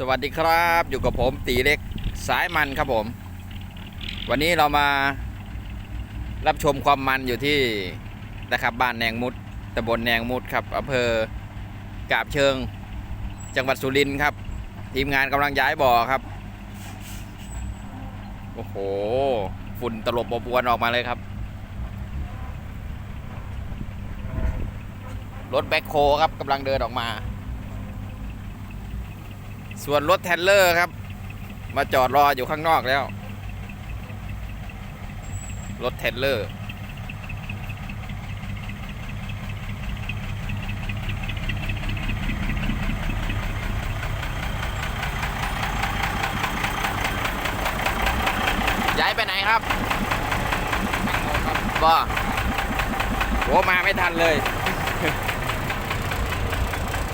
สวัสดีครับอยู่กับผมตีเล็กสายมันครับผม วันนี้เรามารับชมความมันอยู่ที่นะครับบ้านแนงมุดตำบลแนงมุดครับอำเภอกาบเชิง จังหวัดสุรินทร์ครับ ทีมงานกำลังย้ายบ่อครับ โอ้โห ฝุ่นตลบอบอวนออกมาเลยครับ รถแบ็คโฮครับกำลังเดินออกมา ส่วนรถแทนเลอร์ครับ มาจอดรออยู่ข้างนอกแล้ว รถแทนเลอร์ ย้ายไปไหนครับก็โหมาไม่ทันเลย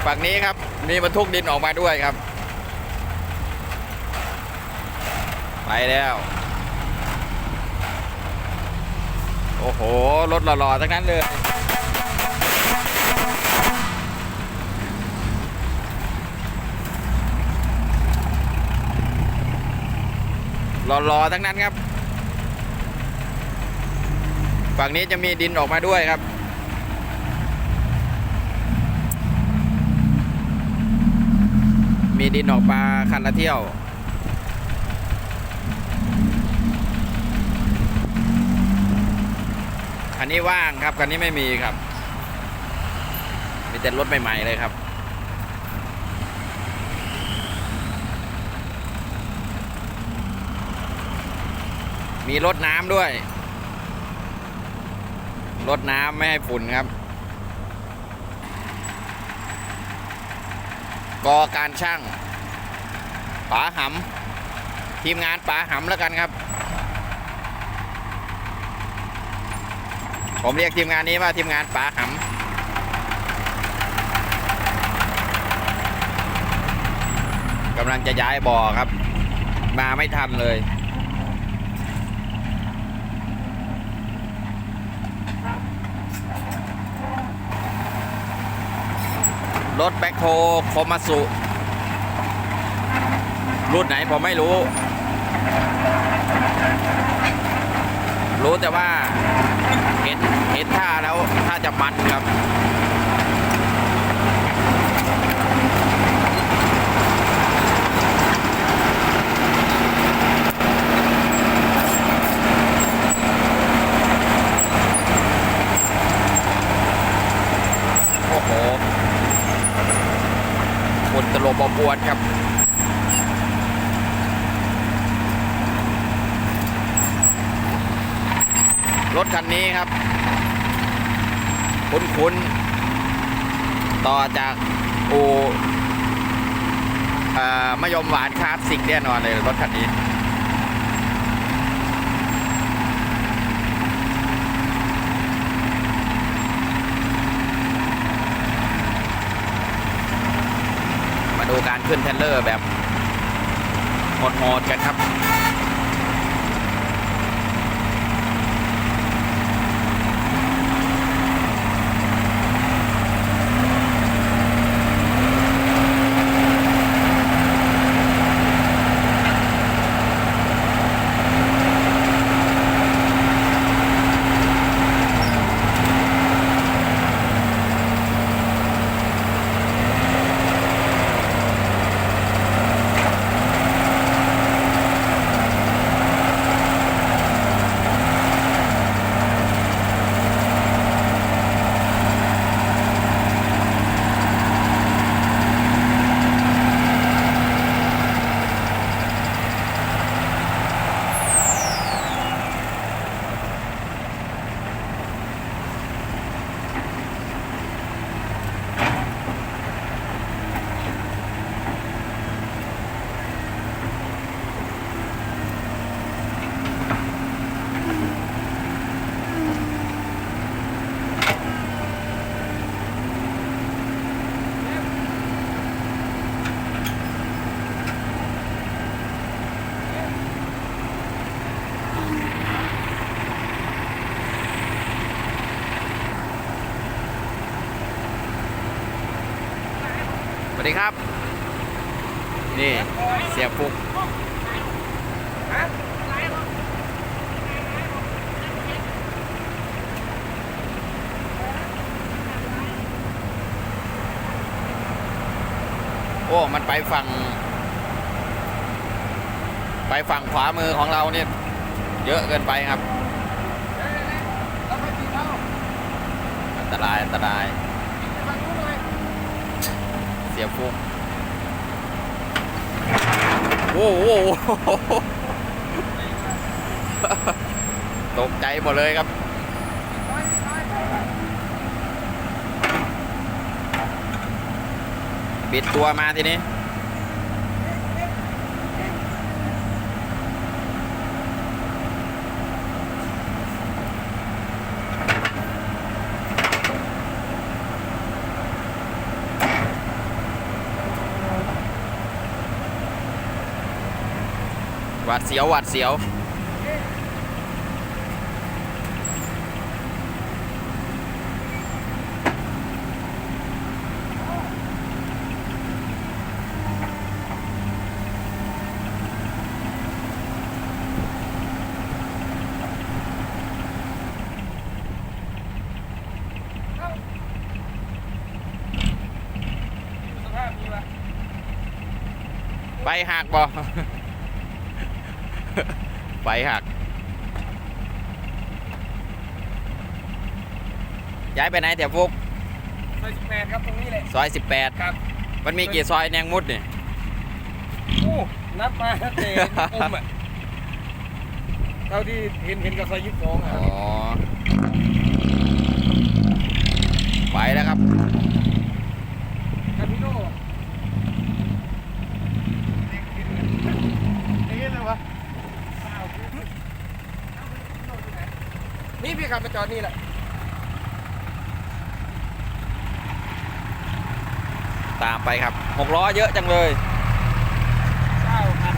ฝั่งนี้ครับ มีบรรทุกดินออกมาด้วยครับ ไปแล้ว โอ้โห รถหล่อๆทั้งนั้นเลย หล่อๆทั้งนั้นครับ ฝั่งนี้จะมีดินออกมาด้วยครับมีดินออกมาคันละเที่ยว คันนี้ว่างครับคันนี้ไม่มีครับ มีแต่รถใหม่ๆเลยครับ มีรถน้ำด้วยรถน้ำไม่ให้ฝุ่นครับกอการช่างป๋าหำทีมงานป๋าหำแล้วกันครับ ผมเรียกทีมงานนี้ว่าทีมงานป๋าหำกำลังจะย้ายบ่อครับ มาไม่ทันเลยรถแบ็คโฮโคมาสุ รุ่นไหนผมไม่รู้ รู้แต่ว่า เห็นเห็นท่าแล้วท่าจะมันครับโอ้โหฝุ่นตลบอบวนครับ รถคันนี้ครับ คุ้นๆ ต่อจากอูเอ่อมะยมหวานคลาสสิกแน่นอนเลยรถคันนี้ มาดูการขึ้นเทรลเลอร์แบบโหดๆกันครับ วัสดีครับ นี่เสียฟุกโอ้ มันไปฝั่ง ไปฝั่งขวามือของเราเนี่ย เยอะเกินไปครับเราไปกินเอาอันตราย อันตราย ไปฝั่งนู้นหน่อย เสียฟุกโอ้โหตกใจหมดเลยครับปิดตัวมาทีนี้ วัดเสียวหวัดเสียวสภาพนี้วะไปหักบ่ ไปหัก ย้ายไปไหนเถียฟุกซอยสิบแปดครับตรงนี้เลยซอย18ครับมันมีกี่ซอยแนงมุดนี่โอ้นับมาตั้งแต่อุ้มอะเท่าที่เห็นเห็นกับซอยยี่สิบสองอะอ๋อไปแล้วครับ คามิโน่นี่เลยวะ นี่พี่ขับมาจอดนี่แหละตามไปครับหกล้อเยอะจังเลยเก้าคัน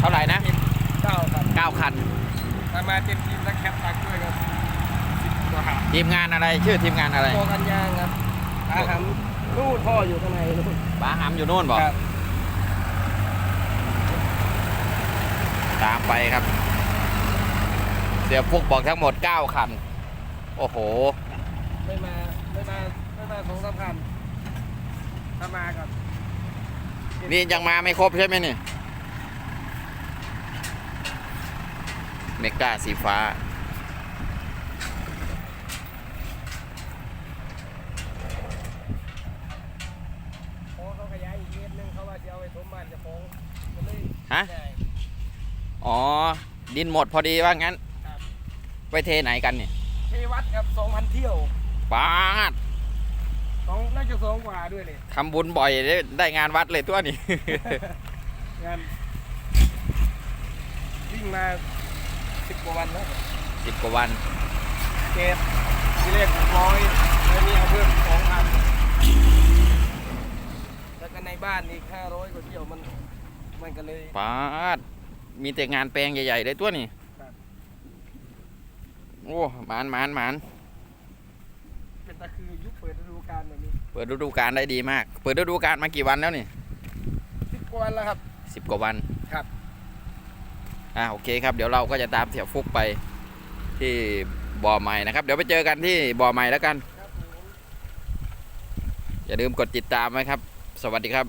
เท่าไหร่นะเก้าคัน9คันถ้ามาเต็มทีมแล้วแคปตักด้วยครับสิบกว่าทีมงานอะไรชื่อทีมงานอะไรโอกันยางครับตาหำนู่นพ่ออยู่ข้างในนู่นป้าหำอยู่นู่นบอกครับตามไปครับเสียฟุกบอกทั้งหมด 9 คัน โอ้โห ไม่มา ไม่มา ไม่มาสองสามคันถ้ามากับนี่ยังมาไม่ครบใช่ไหมนี่ เมกาสีฟ้าโอ้เขาขยายอีกเมตรนึงเขาว่าจะเอาไปถมบ้านเจะฟ้าของก็เลยฮะได้อ๋อ ดินหมดพอดีว่างั้นครับ ไปเทไหนกันนี่เทวัดครับสองพันเที่ยวปาดสองน่าจะสองกว่าด้วยเลยทำบุญบ่อยได้ได้งานวัดเลยตัวนี่ งานวิ่งมาสิบกว่าวันแล้วสิบกว่าวันเกตที่เลขหกร้อยแล้วนี่เอาเพิ่มสองพันแล้วก็ในบ้านอีกห้าร้อยกว่าเที่ยวมันมันก็เลยปาดมีแต่งานแปลงใหญ่ๆเลยตัวนี่ครับ โอ้หมานหมานหมานเป็นตะคือยุคเปิดฤดูกาลแบบนี้เปิดฤดูกาลได้ดีมาก เปิดฤดูกาลมากี่วันแล้วนี่สิบกว่าวันแล้วครับสิบกว่าวันครับอ่าโอเคครับ เดี๋ยวเราก็จะตามเสี่ยวฟุกไปที่บ่อใหม่นะครับ เดี๋ยวไปเจอกันที่บ่อใหม่แล้วกันครับผมอย่าลืมกดติดตามไว้ครับ สวัสดีครับ